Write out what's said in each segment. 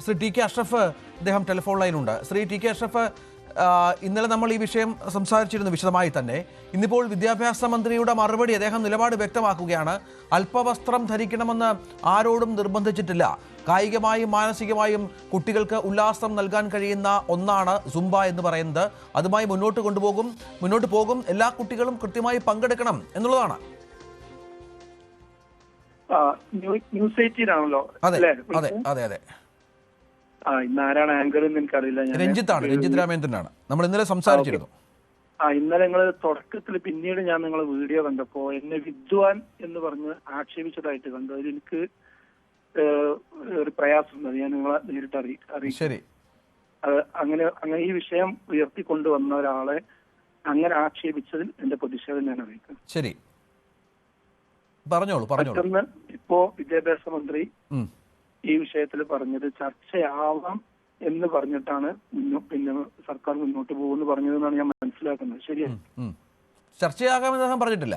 Shri T K Ashraf അദ്ദേഹം telephone ലൈനുണ്ട് Shri T K Ashraf ഇന്നലെ നമ്മൾ ഈ വിഷയം സംസാരിച്ചിരുന്നു വിശദമായി തന്നെ. ഇന്നിപ്പോൾ വിദ്യാഭ്യാസ മന്ത്രിയുടെ മറുപടി അദ്ദേഹം നിലപാട് വ്യക്തമാക്കുകയാണ്. അല്പവസ്ത്രം ധരിക്കണമെന്ന് ആരോടും നിർബന്ധിച്ചിട്ടില്ല. കായികമായും മാനസികമായും കുട്ടികൾക്ക് ഉല്ലാസം നൽകാൻ കഴിയുന്ന ഒന്നാണ് സുംബ എന്ന് പറയുന്നത്. അതുമായി മുന്നോട്ട് കൊണ്ടുപോകും മുന്നോട്ട് പോകും. എല്ലാ കുട്ടികളും കൃത്യമായി പങ്കെടുക്കണം എന്നുള്ളതാണ്. ആണല്ലോ ന്യൂ- ന്യൂസ് എയ്റ്റീനാണല്ലോ അതെ? അതെ അതെ അതെ. ആരാണ് ആങ്കർ എന്ന് എനിക്കറിയില്ല ഞാൻ രഞ്ജിത്താണ് രഞ്ജിത് രാമേന്ദ്രനാണ്. നമ്മൾ ഇന്നലെ സംസാരിച്ചിരുന്നു. ആ ഇന്നലെ നിങ്ങൾ തുടക്കത്തിൽ പിന്നീട് ഞാൻ നിങ്ങളെ വീഡിയോ കണ്ടപ്പോ എന്നെ വിദ്വാൻ എന്ന് പറഞ്ഞ് ആക്ഷേപിച്ചതായിട്ട് കണ്ടു. അതിൽ എനിക്ക് ഒരു പ്രയാസം അത് ഞാൻ നിങ്ങളെ നേരിട്ട് അറിയി അറിയിക്കും. ശരി. അങ്ങനെ അങ്ങനെ ഈ വിഷയം ഉയർത്തിക്കൊണ്ടുവന്ന ഒരാളെ അങ്ങനെ ആക്ഷേപിച്ചതിൽ എന്റെ പ്രതിഷേധം ഞാൻ അറിയിക്കും. ശരി. പറഞ്ഞോളൂ പറഞ്ഞോളൂ. ഇപ്പോ വിദ്യാഭ്യാസ മന്ത്രി. ഈ വിഷയത്തിൽ പറഞ്ഞത് ചർച്ചയാവാം എന്ന് പറഞ്ഞിട്ടാണ് പിന്നെ സർക്കാർ മുന്നോട്ട് പോകുമെന്ന് പറഞ്ഞതെന്നാണ് ഞാൻ മനസ്സിലാക്കുന്നത്. ശരിയാണ്. ചർച്ചയാകാമെന്ന് അദ്ദേഹം പറഞ്ഞിട്ടില്ല.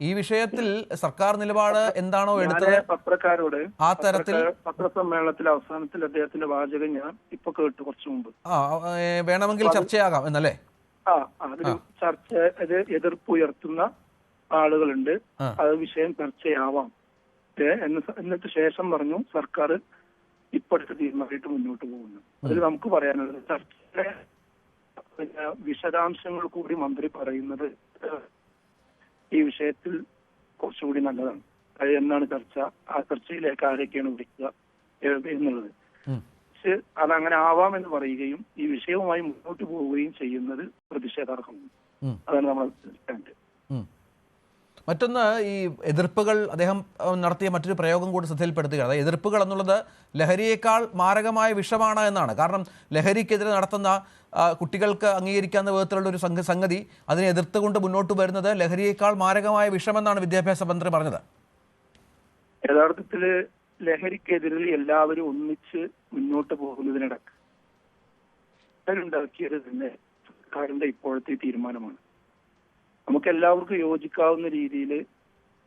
ഈ വിഷയത്തിൽ സർക്കാർ നിലപാട് എന്താണോ എടുത്തത്? പത്രക്കാരോട് ആ തരത്തിൽ? പത്രസമ്മേളനത്തിൽ അവസാനത്തിൽ അദ്ദേഹത്തിന്റെ വാചകം ഞാൻ ഇപ്പൊ കേട്ടു കുറച്ചു മുമ്പ്. വേണമെങ്കിൽ ചർച്ചയാകാം എന്നല്ലേ? ആ അതൊരു ചർച്ച എതിർപ്പ് ഉയർത്തുന്ന ആളുകളുണ്ട്. അത് വിഷയം ചർച്ചയാവാം. എന്ന് എന്നിട്ട് ശേഷം പറഞ്ഞു സർക്കാർ ഇപ്പോഴത്തെ തീരുമാനമായിട്ട് മുന്നോട്ട് പോകുന്നു. അതിൽ നമുക്ക് പറയാനുള്ളത് ചർച്ചയുടെ പിന്നെ വിശദാംശങ്ങൾ കൂടി മന്ത്രി പറയുന്നത് ഈ വിഷയത്തിൽ കുറച്ചുകൂടി നല്ലതാണ്. അത് എന്നാണ് ചർച്ച? ആ ചർച്ചയിലേക്ക് ആരൊക്കെയാണ് വിളിക്കുക എന്നുള്ളത്. അതങ്ങനെ അതങ്ങനെ ആവാമെന്ന് പറയുകയും ഈ വിഷയവുമായി മുന്നോട്ട് പോവുകയും ചെയ്യുന്നത് പ്രതിഷേധാർഹമാണ്. അതാണ് നമ്മൾ സ്റ്റാൻഡ്. മറ്റൊന്ന് ഈ എതിർപ്പുകൾ അദ്ദേഹം നടത്തിയ മറ്റൊരു പ്രയോഗം കൂടി ശ്രദ്ധയിൽപ്പെടുത്തുക അതായത് എതിർപ്പുകൾ എന്നുള്ളത് ലഹരിയേക്കാൾ മാരകമായ വിഷമാണ് എന്നാണ്. കാരണം ലഹരിക്കെതിരെ നടത്തുന്ന കുട്ടികൾക്ക് അംഗീകരിക്കാവുന്ന വിധത്തിലുള്ള ഒരു സംഘ സംഗതി അതിനെ എതിർത്തുകൊണ്ട് മുന്നോട്ട് വരുന്നത് ലഹരിയേക്കാൾ മാരകമായ വിഷമെന്നാണ് വിദ്യാഭ്യാസ മന്ത്രി പറഞ്ഞത്. യഥാർത്ഥത്തിൽ ലഹരിക്കെതിരിൽ എല്ലാവരും ഒന്നിച്ച് മുന്നോട്ട് പോകുന്നതിനിടക്ക് ഉണ്ടാക്കിയത് തന്നെ സർക്കാരിന്റെ ഇപ്പോഴത്തെ തീരുമാനമാണ്. നമുക്ക് എല്ലാവർക്കും യോജിക്കാവുന്ന രീതിയിൽ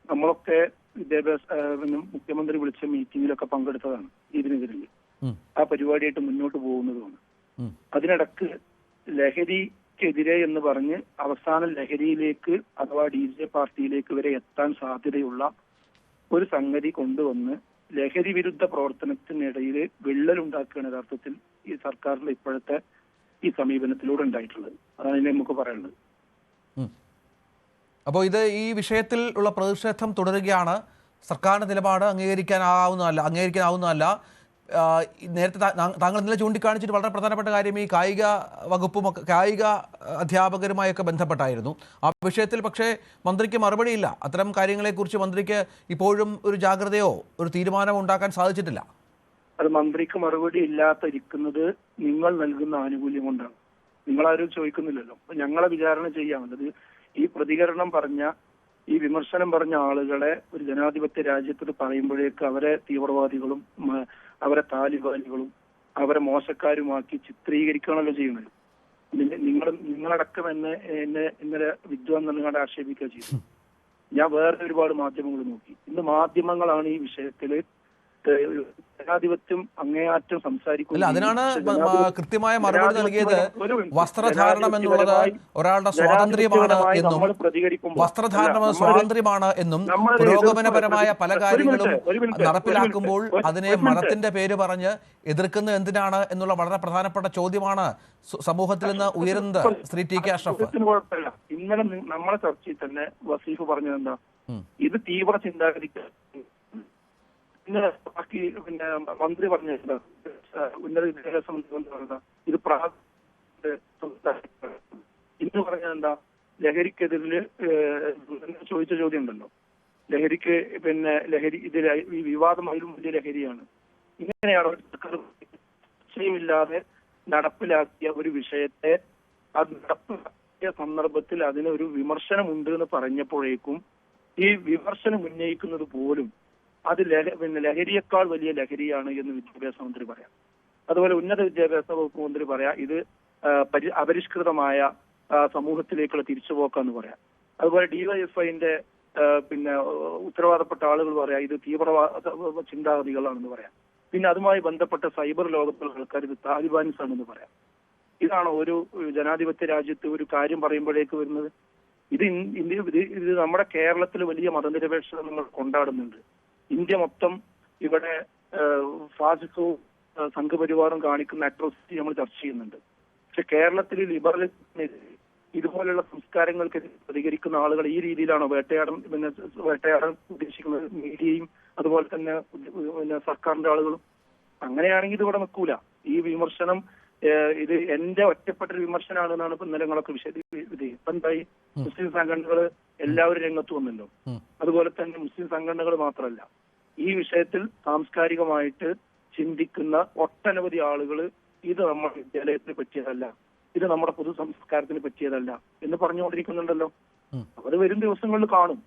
നമ്മളൊക്കെ വിദ്യാഭ്യാസ മുഖ്യമന്ത്രി വിളിച്ച മീറ്റിംഗിലൊക്കെ പങ്കെടുത്തതാണ് ഇതിനെതിരിൽ. ആ പരിപാടിയായിട്ട് മുന്നോട്ട് പോകുന്നതുമാണ്. അതിനിടക്ക് ലഹരിക്കെതിരെ എന്ന് പറഞ്ഞ് അവസാന ലഹരിയിലേക്ക് അഥവാ ഡി ജെ പാർട്ടിയിലേക്ക് വരെ എത്താൻ സാധ്യതയുള്ള ഒരു സംഗതി കൊണ്ടുവന്ന് ലഹരി വിരുദ്ധ പ്രവർത്തനത്തിനിടയിൽ വിള്ളലുണ്ടാക്കുകയാണ് യഥാർത്ഥത്തിൽ ഈ സർക്കാരിന്റെ ഇപ്പോഴത്തെ ഈ സമീപനത്തിലൂടെ ഉണ്ടായിട്ടുള്ളത് അതാണ് ഇതിനെ നമുക്ക് പറയാനുള്ളത് അപ്പോൾ ഇത് ഈ വിഷയത്തിൽ ഉള്ള പ്രതിഷേധം തുടരുകയാണ്. സർക്കാരിന്റെ നിലപാട് അംഗീകരിക്കാനാവുന്നതല്ല അംഗീകരിക്കാനാവുന്നതല്ല. നേരത്തെ താങ്കൾ ഇന്നലെ ചൂണ്ടിക്കാണിച്ചിട്ട് വളരെ പ്രധാനപ്പെട്ട കാര്യം ഈ കായിക വകുപ്പും ഒക്കെ കായിക അധ്യാപകരുമായൊക്കെ ബന്ധപ്പെട്ടായിരുന്നു. ആ വിഷയത്തിൽ പക്ഷേ മന്ത്രിക്ക് മറുപടിയില്ല. അത്തരം കാര്യങ്ങളെക്കുറിച്ച് മന്ത്രിക്ക് ഇപ്പോഴും ഒരു ജാഗ്രതയോ ഒരു തീരുമാനമോ ഉണ്ടാക്കാൻ സാധിച്ചിട്ടില്ല. അത് മന്ത്രിക്ക് മറുപടി ഇല്ലാത്തിരിക്കുന്നത് നിങ്ങൾ നൽകുന്ന ആനുകൂല്യം കൊണ്ടാണ്. നിങ്ങളാരും ചോദിക്കുന്നില്ലല്ലോ. ഞങ്ങളെ വിചാരണ ചെയ്യാമല്ലത് ഈ പ്രതികരണം പറഞ്ഞ ഈ വിമർശനം പറഞ്ഞ ആളുകളെ ഒരു ജനാധിപത്യ രാജ്യത്ത് ഇത് പറയുമ്പോഴേക്ക് അവരെ തീവ്രവാദികളും അവരെ താലിബാനികളും അവരെ മോശക്കാരുമാക്കി ചിത്രീകരിക്കുകയാണല്ലോ ചെയ്യുന്നത്. നിങ്ങൾ നിങ്ങളടക്കം എന്നെ എന്നെ ഇന്നലെ വിദ്വാൻ നിങ്ങളുടെ ആക്ഷേപിക്കുക ചെയ്തു ഞാൻ വേറെ ഒരുപാട് മാധ്യമങ്ങൾ നോക്കി. ഇന്ന് മാധ്യമങ്ങളാണ് ഈ വിഷയത്തിൽ ഏഹ് ജനാധിപത്യം അങ്ങേയറ്റം സംസാരിക്കുന്നു അതിനാണ് കൃത്യമായ മറുപടി നൽകിയത്. വസ്ത്രധാരണം എന്നുള്ളത് ഒരാളുടെ സ്വാതന്ത്ര്യമാണ് എന്നും വസ്ത്രധാരണം സ്വാതന്ത്ര്യമാണ് എന്നും പുരോഗമനപരമായ പല കാര്യങ്ങളും നടപ്പിലാക്കുമ്പോൾ അതിനെ മതത്തിന്റെ പേര് പറഞ്ഞ് എതിർക്കുന്ന എന്തിനാണ് എന്നുള്ള വളരെ പ്രധാനപ്പെട്ട ചോദ്യമാണ് സമൂഹത്തിൽ നിന്ന് ഉയരുന്നത് ശ്രീ ടി കെ അഷ്റഫ്. ഇന്നലെ നമ്മളെ ചർച്ചയിൽ തന്നെ വസീഫ് പറഞ്ഞത് എന്താ? ഇത് തീവ്ര ചിന്താഗതിക്ക് ഇന്നലെ ബാക്കി പിന്നെ മന്ത്രി പറഞ്ഞിട്ടുണ്ട് ഉന്നത വിദ്യാഭ്യാസ മന്ത്രി പറഞ്ഞത്. ഇത് ഇന്ന് പറഞ്ഞ എന്താ? ലഹരിക്കെതിരിൽ ചോദിച്ച ചോദ്യം ഉണ്ടല്ലോ. ലഹരിക്ക് പിന്നെ ലഹരി ഇതിൽ ഈ വിവാദം അതിലും വലിയ ലഹരിയാണ്. ഇങ്ങനെയാണ് ഇല്ലാതെ നടപ്പിലാക്കിയ ഒരു വിഷയത്തെ അത് നടപ്പിലാക്കിയ സന്ദർഭത്തിൽ അതിനൊരു വിമർശനമുണ്ട് എന്ന് പറഞ്ഞപ്പോഴേക്കും ഈ വിമർശനം ഉന്നയിക്കുന്നത് പോലും അത് പിന്നെ ലഹരിയേക്കാൾ വലിയ ലഹരിയാണ് എന്ന് വിദ്യാഭ്യാസ മന്ത്രി പറയാം. അതുപോലെ ഉന്നത വിദ്യാഭ്യാസ വകുപ്പ് മന്ത്രി പറയാം ഇത് പരി- അപരിഷ്കൃതമായ സമൂഹത്തിലേക്കുള്ള തിരിച്ചുപോക്കാന്ന് പറയാം. അതുപോലെ ഡിവൈഎഫ്ഐന്റെ പിന്നെ ഉത്തരവാദപ്പെട്ട ആളുകൾ പറയാം ഇത് തീവ്രവാദ ചിന്താഗതികളാണെന്ന് പറയാം. പിന്നെ അതുമായി ബന്ധപ്പെട്ട സൈബർ ലോകത്തുള്ള ആൾക്കാർ ഇത് താലിബാൻസ് ആണെന്ന് പറയാം. ഇതാണ് ഒരു ജനാധിപത്യ രാജ്യത്ത് ഒരു കാര്യം പറയുമ്പോഴേക്ക് വരുന്നത്. ഇത് ഇന്ത്യ ഇത് നമ്മുടെ കേരളത്തിൽ വലിയ മതനിരപേക്ഷത നമ്മൾ കൊണ്ടാടുന്നുണ്ട്. ഇന്ത്യ മൊത്തം ഇവിടെ ഫാസിസവും സംഘപരിവാറും കാണിക്കുന്ന അട്രോസിറ്റി നമ്മൾ ചർച്ച ചെയ്യുന്നുണ്ട്. പക്ഷെ കേരളത്തിൽ ലിബറലിസത്തിനെതിരെ ഇതുപോലുള്ള സംസ്കാരങ്ങൾക്ക് പ്രതികരിക്കുന്ന ആളുകൾ ഈ രീതിയിലാണോ വേട്ടയാടൻ പിന്നെ വേട്ടയാടാൻ ഉദ്ദേശിക്കുന്നത്? മീഡിയയും അതുപോലെ തന്നെ പിന്നെ സർക്കാരിന്റെ ആളുകളും. അങ്ങനെയാണെങ്കിൽ ഇത് ഇവിടെ നിൽക്കൂല. ഈ വിമർശനം ഇത് എന്റെ ഒറ്റപ്പെട്ട ഒരു വിമർശനമാണെന്നാണ് ഇപ്പൊ നിലങ്ങളൊക്കെ വിശദീകരിക്കുന്നത് വിശദ ഇത് ഇപ്പൊ എന്തായി? മുസ്ലിം സംഘടനകൾ എല്ലാവരും രംഗത്ത് വന്നല്ലോ അതുപോലെ തന്നെ മുസ്ലിം സംഘടനകൾ മാത്രമല്ല ഈ വിഷയത്തിൽ സാംസ്കാരികമായിട്ട് ചിന്തിക്കുന്ന ഒട്ടനവധി ആളുകൾ ഇത് നമ്മുടെ വിദ്യാലയത്തിന് പറ്റിയതല്ല ഇത് നമ്മുടെ പൊതു സംസ്കാരത്തിന് പറ്റിയതല്ല എന്ന് പറഞ്ഞുകൊണ്ടിരിക്കുന്നുണ്ടല്ലോ. അത് വരും ദിവസങ്ങളിൽ കാണും.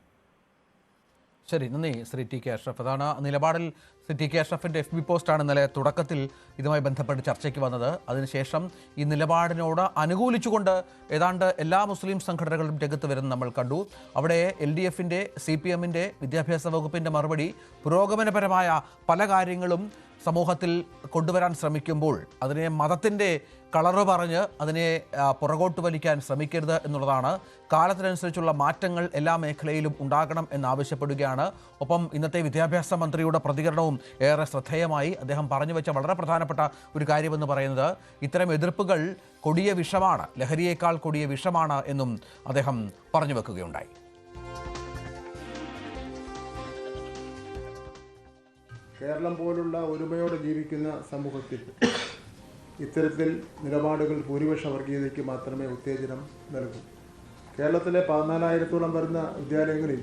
ശരി നന്ദി ശ്രീ ടി കെ അഷ്റഫ്. അതാണ് നിലപാടിൽ ശ്രീ ടി കെ അഷ്റഫിന്റെ എഫ് ബി പോസ്റ്റാണ് ഇന്നലെ തുടക്കത്തിൽ ഇതുമായി ബന്ധപ്പെട്ട് ചർച്ചയ്ക്ക് വന്നത്. അതിനുശേഷം ഈ നിലപാടിനോട് അനുകൂലിച്ചുകൊണ്ട് ഏതാണ്ട് എല്ലാ മുസ്ലിം സംഘടനകളും രംഗത്ത് വരുന്ന നമ്മൾ കണ്ടു. അവിടെ എൽ ഡി എഫിന്റെ സി പി എമ്മിന്റെ വിദ്യാഭ്യാസ വകുപ്പിന്റെ മറുപടി പുരോഗമനപരമായ പല കാര്യങ്ങളും സമൂഹത്തിൽ കൊണ്ടുവരാൻ ശ്രമിക്കുമ്പോൾ അതിനെ മതത്തിന്റെ കളറ് പറഞ്ഞ് അതിനെ പുറകോട്ട് വലിക്കാൻ ശ്രമിക്കരുത് എന്നുള്ളതാണ്. കാലത്തിനനുസരിച്ചുള്ള മാറ്റങ്ങൾ എല്ലാ മേഖലയിലും ഉണ്ടാകണം എന്നാവശ്യപ്പെടുകയാണ്. ഒപ്പം ഇന്നത്തെ വിദ്യാഭ്യാസ മന്ത്രിയുടെ പ്രതികരണവും ഏറെ ശ്രദ്ധേയമായി അദ്ദേഹം പറഞ്ഞു വെച്ച വളരെ പ്രധാനപ്പെട്ട ഒരു കാര്യമെന്ന് പറയുന്നത് ഇത്തരം എതിർപ്പുകൾ കൊടിയ വിഷമാണ് ലഹരിയേക്കാൾ കൊടിയ വിഷമാണ് എന്നും അദ്ദേഹം പറഞ്ഞു വെക്കുകയുണ്ടായി. കേരളം പോലുള്ള ഒരുമയോടെ ജീവിക്കുന്ന സമൂഹത്തിൽ ഇത്തരത്തിൽ നിലപാടുകൾ ഭൂരിപക്ഷ വർഗീയതയ്ക്ക് മാത്രമേ ഉത്തേജനം നൽകൂ. കേരളത്തിലെ പതിനാലായിരത്തോളം വരുന്ന വിദ്യാലയങ്ങളിൽ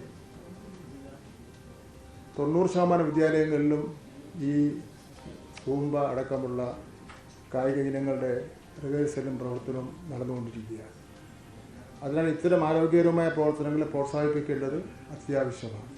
തൊണ്ണൂറ് ശതമാനം വിദ്യാലയങ്ങളിലും ഈ കൂമ്പ അടക്കമുള്ള കായിക ഇനങ്ങളുടെ റിഹേഴ്സലും പ്രവർത്തനവും നടന്നുകൊണ്ടിരിക്കുകയാണ്. അതിനാൽ ഇത്തരം ആരോഗ്യകരമായ പ്രവർത്തനങ്ങളെ പ്രോത്സാഹിപ്പിക്കേണ്ടത് അത്യാവശ്യമാണ്.